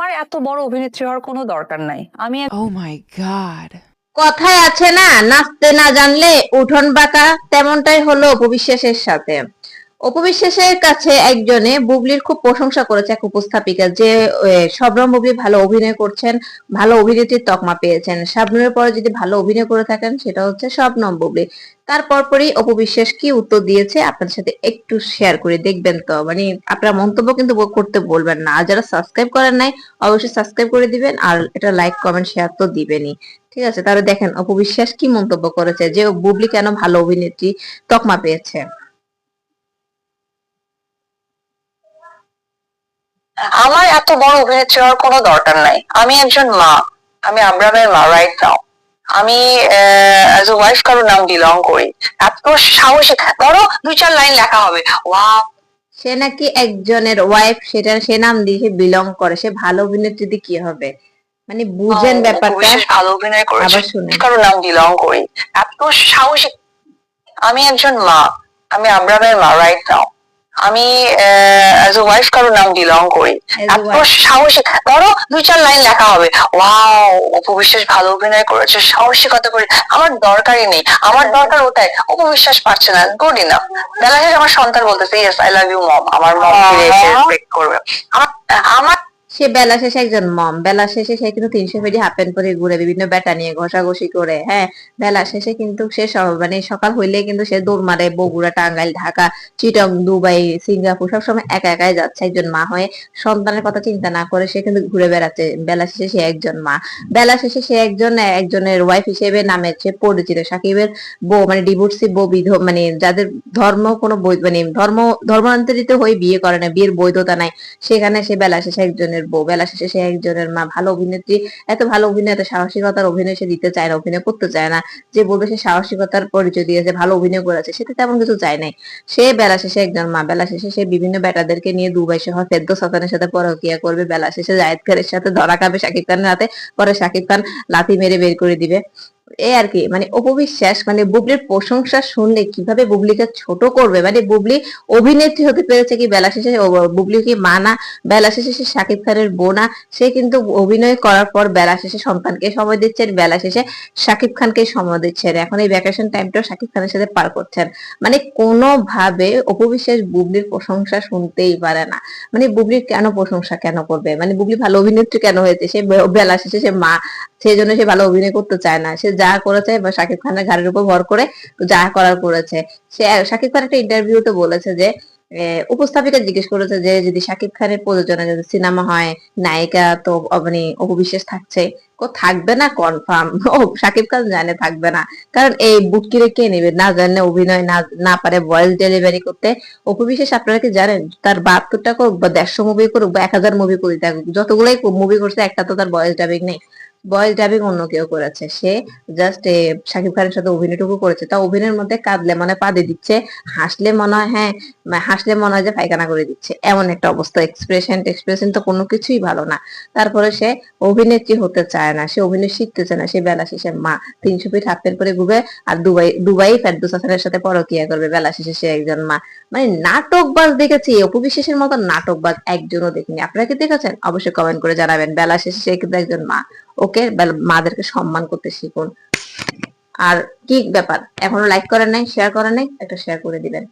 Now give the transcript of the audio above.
আমার এত বড় অভিনেত্রী হওয়ার কোনো দরকার নাই। আমি ও মাই গড কথায় আছে না নাচতে না জানলে উঠোন বাঁকা তেমনটাই হলো অপবিশ্বাসের সাথে। অপবিশ্বাসের কাছে একজনে বুবলির খুব প্রশংসা করেছে এক উপস্থাপিকা যে শবনম বুবলি ভালো অভিনয় করছেন, ভালো অভিনেত্রীর তকমা পেয়েছেন। শাবনমের পরে যদি ভালো অভিনয় করে থাকেন, সেটা হচ্ছে শবনম বুবলি। তারপর পরই অপবিশ্বাস কি উত্তর দিয়েছে, আপনার সাথে একটু শেয়ার করে দেখবেন তো। মানে আপনার মন্তব্য কিন্তু করতে বলবেন না। আর যারা সাবস্ক্রাইব করেন নাই, অবশ্যই সাবস্ক্রাইব করে দিবেন আর এটা লাইক কমেন্ট শেয়ার তো দিবেনই। ঠিক আছে? তাহলে দেখেন অপবিশ্বাস কি মন্তব্য করেছে যে, বুবলি কেন ভালো অভিনেত্রী তকমা পেয়েছে? আমার এত বড় অভিনেত্রী হওয়ার কোনো দরকার নাই। আমি একজন মা। আমি আব্রামের মা রাইট নাও আমি অ্যাজ এ ওয়াইফ কারও নাম বিলং করি। এত সাহসী ধরো দুই চার লাইন লেখা হবে। ওয়াও সে নাকি একজনের ওয়াইফ সেটা সে নাম দিয়ে বিলং করে। সে ভালো অভিনেত্রী কি হবে? মানে বুঝেন ব্যাপারটা। ভালো অভিনয় করেছে। কারও নাম বিলং করি। এত সাহসী আমি একজন মা। আমি আব্রামের মা রাইট নাও আমি অ্যাজ এ ওয়াইফ কারও নাম বিলং করি। এত সাহসী ধরো দুই চার লাইন লেখা হবে। ওয়াও অপু বিশ্বাস ভালো অভিনয় করেছে সাহসিকতা করে। আমার দরকারই নেই। আমার দরকার ওটাই। অপু বিশ্বাস পারছে না গুড ইনাফ বেলা শেষে আমার সন্তান বলতেছে yes I love you mom আমার মম ফিরে এসে করবে। আমার আমার সে বেলা শেষে একজন মম বেলা শেষে সে কিন্তু তিনশো পেজি হাফ প্যান্ট পরে ঘুরে বিভিন্ন ব্যাটা নিয়ে ঘষাঘষি করে হ্যাঁ। বেলা শেষে কিন্তু সে মানে সকাল হইলে কিন্তু সে দৌড় মারে, বগুড়া, টাঙ্গাইল, ঢাকা, চিটং, দুবাই, সিঙ্গাপুর, সবসময় একা একাই যাচ্ছে একজন মা হয়ে। সন্তানের কথা চিন্তা না করে সে কিন্তু ঘুরে বেড়াচ্ছে। বেলা শেষে সে একজন মা। বেলা শেষে সে একজন, একজনের ওয়াইফ হিসেবে নামের সে পরিচিত সাকিবের বউ মানে ডিভোর্সি বউ, বিধ মানে যাদের ধর্ম কোনো মানে ধর্ম, ধর্মান্তরিত হয়ে বিয়ে করে না, বিয়ের বৈধতা নাই। সেখানে সে বেলা শেষে একজনের বউ বেলা শেষে সে একজনের মা ভালো অভিনেত্রী, এত ভালো অভিনয় এত সাহসিকতার অভিনয় সে দিতে চায় না, অভিনয় করতে চায় না। যে বলবে সে সাহসিকতার পরিচয় দিয়েছে, ভালো অভিনয় করেছে সেটা তেমন কিছু চায় নাই। সে বেলা শেষে একজন মা, বেলা শেষে সে বিভিন্ন বেটাদেরকে নিয়ে দুবাই সহ ফেদ্দ সাতানের সাথে পরকিয়া করবে। বেলা শেষে জায়েদ খানের সাথে ধরা খাবে শাকিব খানের হাতে, পরে শাকিব খান লাথি মেরে বের করে দিবে। এই আর কি মানে অপবিশ্বাস মানে বুবলির প্রশংসা শুনলে কীভাবে বুবলিকে ছোট করবে? মানে বুবলি অভিনেত্রী হতে পেরেছে কি বেলা শেষে? বুবলি কি মা না বেলা শেষে সে শাকিব খানের বোনা? সে কিন্তু অভিনয় করার পর বেলা শেষে সন্তানকে সময় দিচ্ছেন, বেলা শেষে শাকিব খানকে সময় দিচ্ছেন। এখন এই ভ্যাকেশন টাইমটাও শাকিব খানের সাথে পার করছেন। মানে কোনোভাবে অপবিশ্বাস বুবলির প্রশংসা শুনতেই পারে না। মানে বুবলির কেন প্রশংসা কেন করবে? মানে বুবলি ভালো অভিনেত্রী কেন হয়েছে? সে বেলা শেষে সে মা, সেই জন্য সে ভালো অভিনয় করতে চায় না। সে যা করেছে বা শাকিব খানের ঘাড়ের উপর ভর করে যা করার করেছে। সে, শাকিব খান একটা ইন্টারভিউতে বলেছে যে উপস্থাপিকা জিজ্ঞেস করেছে যে, যদি শাকিব খানের প্রযোজনা যদি সিনেমা হয়, নায়িকা তো মানে অপবিশ্বাস থাকছে। থাকবে না কনফার্ম ও, শাকিব খান জানে থাকবে না। কারণ এই বুক বুটকিরে কে নেবে? না জানে অভিনয় না না পারে ভয়েস ডেলিভারি করতে। অপবিশ্বাস আপনারা কি জানেন? তার বাহাত্তরটা করুক বা দেড়শো মুভি করুক বা এক হাজার মুভি করে থাকুক। যতগুলাই মুভি করছে, একটা তো তার ভয়েস ডাবিং নেই। ভয়েস ডাবিং অন্য কেউ করেছে। সে জাস্ট শাকিব খানের সাথে অভিনয়টুকু করেছে। তা অভিনয়ের মধ্যে কাঁদলে মনে পা দিয়ে দিচ্ছে, হাসলে মনে হয় হ্যাঁ হাসলে মনে হয় যে পায়খানা করে দিচ্ছে। এমন একটা অবস্থা। এক্সপ্রেশন এক্সপ্রেশন তো কোনো কিছুই ভালো না। তারপরে সে অভিনেত্রী হতে চায় না, সে অভিনয় শিখতে চায় না, সে বেলা শেষে মা তিনশো ফিট হাফ প্যান্ট পরে ঘুরবে আর দুবাই দুবাই ফেরদৌস হাসানের সাথে পরকিয়া করবে। বেলা শেষে সে একজন মা। মানে নাটকবাজ দেখেছি, অপবিশ্বাসের মতো নাটকবাজ একজনও দেখিনি। আপনারা কি দেখেছেন? অবশ্যই কমেন্ট করে জানাবেন। বেলা শেষে সে কিন্তু একজন মা। ওকে মাদেরকে সম্মান করতে শিখুন। আর কি ব্যাপার? এখনও লাইক করেন নাই শেয়ার করেন নাই, একটা শেয়ার করে দিবেন।